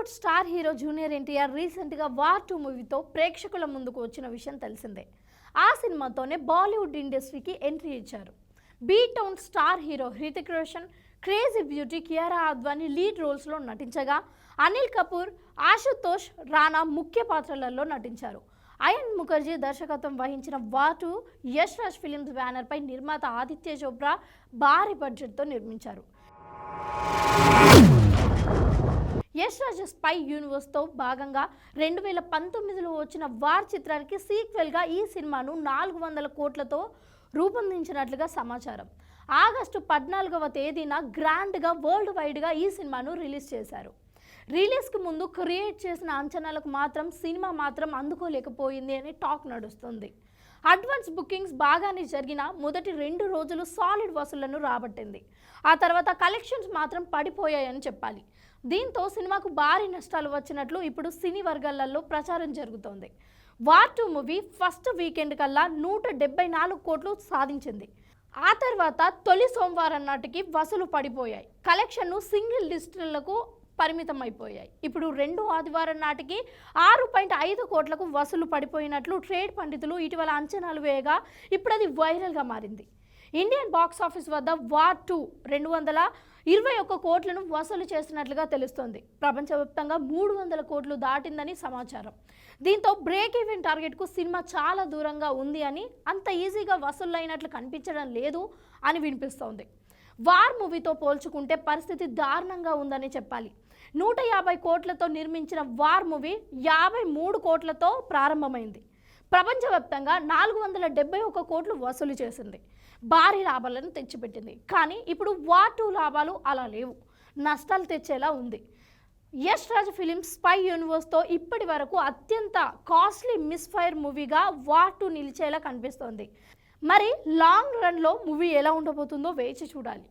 Tollywood star hero junior NTR రీసెంట్గా war two మూవీతో ప్రేక్షకుల ముందుకు వచ్చిన విషయం తెలిసిందే. ఆ సినిమాతోనే బాలీవుడ్ ఇండస్ట్రీకి ఎంట్రీ ఇచ్చారు. B town star hero Hrithik Roshan crazy beauty Kiara Advani lead రోల్స్లో నటించగా అనిల్ కపూర్ ఆశుతోష్ రాణా ముఖ్య పాత్రలలో నటించారు. అయన్ ముఖర్జీ దర్శకత్వం వహించిన వాటు యష్ రాజ్ ఫిలిమ్స్ బ్యానర్పై నిర్మాత ఆదిత్య చోప్రా భారీ బడ్జెట్తో నిర్మించారు. యశ్రాజ్ స్పై యూనివర్స్తో భాగంగా రెండు వేల పంతొమ్మిదిలో వచ్చిన వార్ చిత్రానికి సీక్వెల్గా ఈ సినిమాను నాలుగు వందల కోట్లతో రూపొందించినట్లుగా సమాచారం. ఆగస్టు పద్నాలుగవ తేదీన గ్రాండ్గా వరల్డ్ వైడ్గా ఈ సినిమాను రిలీజ్ చేశారు. రిలీజ్కి ముందు క్రియేట్ చేసిన అంచనాలకు మాత్రం సినిమా మాత్రం అందుకోలేకపోయింది అని టాక్ నడుస్తుంది. అడ్వాన్స్ బుకింగ్స్ బాగానే జరిగిన మొదటి రెండు రోజులు సాలిడ్ వసూళ్ళను రాబట్టింది. ఆ తర్వాత కలెక్షన్స్ మాత్రం పడిపోయాయని చెప్పాలి. దీంతో సినిమాకు భారీ నష్టాలు వచ్చినట్లు ఇప్పుడు సినీ వర్గాలలో ప్రచారం జరుగుతోంది. War two movie first weekend కల్లా నూట డెబ్బై నాలుగు కోట్లు సాధించింది. ఆ తర్వాత తొలి సోమవారం నాటికి వసూలు పడిపోయాయి. కలెక్షన్ను సింగిల్ డిజిటళ్ళకు పరిమితం అయిపోయాయి ఇప్పుడు రెండు ఆదివారం నాటికి ఆరు పాయింట్ ఐదు కోట్లకు వసూలు పడిపోయినట్లు ట్రేడ్ పండితులు ఇటీవల అంచనాలు వేయగా ఇప్పుడు అది వైరల్గా మారింది. ఇండియన్ బాక్స్ ఆఫీస్ వద్ద వార్ టూ రెండు వందల ఇరవై ఒక్క కోట్లను వసూలు చేసినట్లుగా తెలుస్తోంది. ప్రపంచవ్యాప్తంగా మూడు వందల కోట్లు దాటిందని సమాచారం. దీంతో బ్రేక్ ఈవెన్ టార్గెట్కు సినిమా చాలా దూరంగా ఉంది అని అంత ఈజీగా వసూలు అయినట్లు కనిపించడం లేదు అని వినిపిస్తోంది. వార్ మూవీతో పోల్చుకుంటే పరిస్థితి దారుణంగా ఉందని చెప్పాలి. నూట యాభై కోట్లతో నిర్మించిన వార్ మూవీ యాభై మూడు కోట్లతో ప్రారంభమైంది. ప్రపంచవ్యాప్తంగా నాలుగు వందల డెబ్బై ఒక్క కోట్లు వసూలు చేసింది. భారీ లాభాలను తెచ్చిపెట్టింది. కానీ ఇప్పుడు వార్ టూ లాభాలు అలా లేవు. నష్టాలు తెచ్చేలా ఉంది. యష్ రాజ్ ఫిలిం స్పై యూనివర్స్తో ఇప్పటి వరకు అత్యంత కాస్ట్లీ మిస్ఫైర్ మూవీగా వార్ టూ నిలిచేలా కనిపిస్తోంది. మరి లాంగ్ రన్లో మూవీ ఎలా ఉండబోతుందో వేచి చూడాలి.